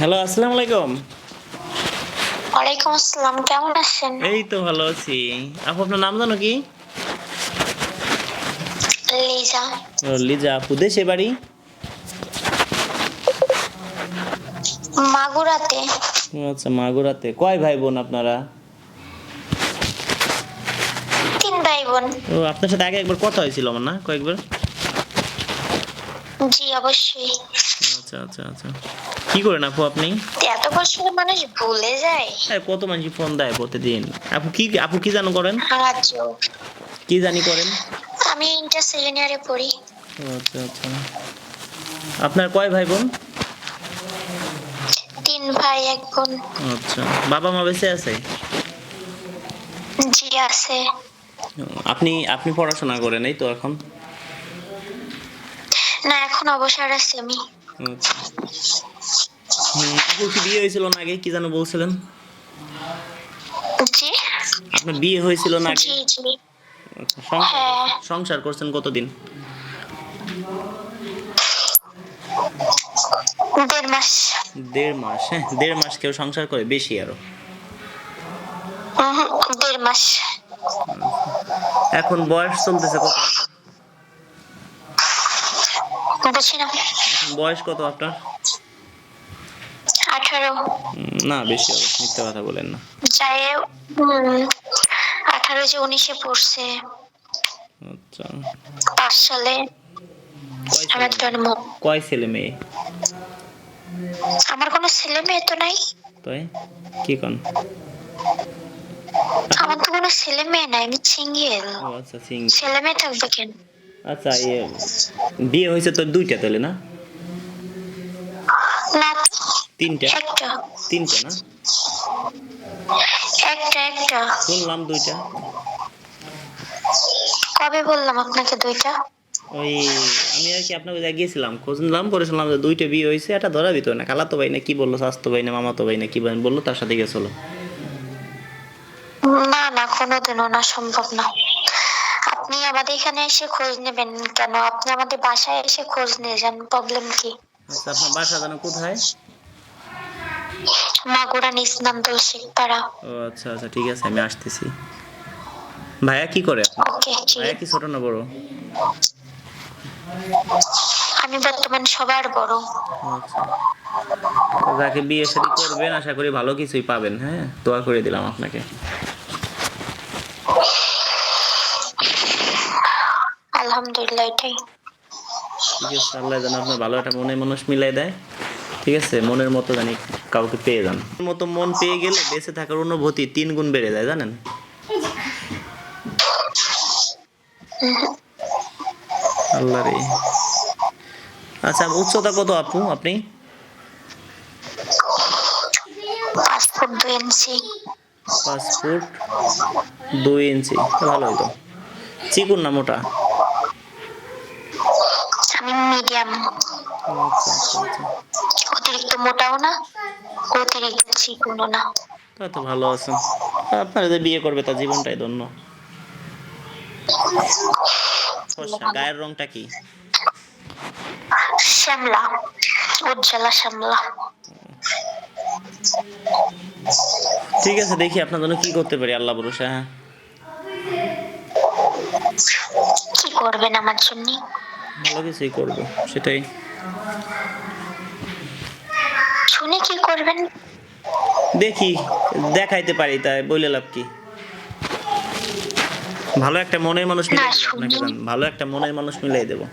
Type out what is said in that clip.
Hello আসসালামু আলাইকুম। ওয়ালাইকুম আসসালাম কেমন আছেন? এই তো ভালো আছি। আপু আপনার নাম জানো কি? লিজা। ও, লিজা আপু দেশে বাড়ি? মাগুরাতে। আচ্ছা মাগুরাতে। কয় ভাই বোন আপনারা? তিন ভাই বোন ও আপনার সাথে আগে একবার কথা হয়েছিল আমার না? কয়েকবার? জি অবশ্যই। আচ্ছা আচ্ছা আচ্ছা। কি করেন আপু আপনি? এত মানুষ ভুলে যায়। এই কত মানুষ ফোন দেয় প্রতিদিন। আপু কি আপু কি জানো করেন? কি জানি করেন? আমি ইন্টার পড়ি। আচ্ছা আচ্ছা। আপনার কয় ভাই বোন তিন ভাই এক বোন। আচ্ছা। বাবা মা বেঁচে আছে? জি আছে। আপনি আপনি পড়াশোনা করেন এই তো এখন? না এখন অবসর আছি আমি। আপুর কি বিয়ে হয়েছিল না আগে কি যেন বলছিলেন? আপনার বিয়ে হয়েছিল না আগে? আচ্ছা, সংসার- হ্যাঁ। করছেন কতদিন? দেড় মাস। দেড় মাস হ্যাঁ দেড় মাস কেউ সংসার করে বেশি আরও। দেড় মাস। এখন বয়স চলতেছে কত বুঝি না। বয়স কত আপনার? আঠারো। না বেশি হবে মিথ্যা কথা বলেন না। উম, আঠারো যে উনিশে পড়ছে আচ্ছা। পাঁচ সালে কয় আমার জন্ম কয় ছেলে মেয়ে? আমার কোনো ছেলে মেয়ে তো নাই। তাই? কি কন? আমার তো কোনো ছেলে মেয়ে নাই আমি সিঙ্গেল। আচ্ছা ছেলে মেয়ে থাকবে কেন? আচ্ছা বিয়ে হয়েছে তো দুইটা তাহলে না? তিনটা? তিনটা না? একটা একটা। শুনলাম দুইটা। কবে বললাম আপনাকে দুইটা? ওই আমি আর কি আপনাকে কাছে গিয়েছিলাম খোঁজ নিলাম করেছিলাম যে দুইটা বিয়ে হয়েছে এটা ধরা ভিতরে না। খালাতো ভাই না কি বলল স্বাস্থ্য ভাই না মামাতো ভাই না কি ভাই বলল তার সাথে গেছিল। না না কোনোদিনও না সম্ভব না। আপনি আমাদের এখানে এসে খোঁজ নেবেন কেন? আপনি আমাদের বাসায় এসে খোঁজ নিয়ে যান প্রবলেম কি? আচ্ছা আপনার বাসা জানো কোথায়? মাগুরা নিসনান্দল শেখপাড়া ও আচ্ছা আচ্ছা ঠিক আছে আমি আসতেছি। ভাইয়া কি করে? ভাইয়া কি ছোট না বড়? আমি বর্তমান সবার বড়। আচ্ছা। যাকে বিয়ে শাদী করবেন আশা করি ভালো কিছুই পাবেন হ্যাঁ? দোয়া করে দিলাম আপনাকে। আলহামদুলিল্লাহ এটাই। ঠিক আছে আল্লাহ যেন আপনার ভালো একটা মনে মানুষ মিলাই দেয়। ঠিক আছে মনের মতো জানি কাউকে পেয়ে যান। মতো মন পেয়ে গেলে বেঁচে থাকার অনুভূতি তিন গুণ বেড়ে যায় জানেন? আল্লাহ রে। আচ্ছা উচ্চতা কত আপু আপনি? পাসপোর্ট দুই ইঞ্চি। পাঁচ ফুট দুই ইঞ্চি ভালো হইতো চিকুন না মোটা? মিডিয়াম। অতিরিক্ত মোটাও না অতিরিক্ত চিকুনও না। তা তো ভালো আছেন। আপনার যে বিয়ে করবে তার জীবনটাই ধন্য। গায়ের রংটা কি? শ্যামলা উজ্জ্বলা শ্যামলা। ঠিক আছে দেখি আপনার জন্য কি করতে পারি আল্লাহ ভরসা হ্যাঁ। কি করবেন আমার জন্য? ভালো কিছুই করব সেটাই। শুনে কি করবেন? দেখি দেখাইতে পারি তাই বলে লাভ কি? ভালো একটা মনের মানুষ মিলাই। ভালো একটা মনের মানুষ মিলাই দেবো।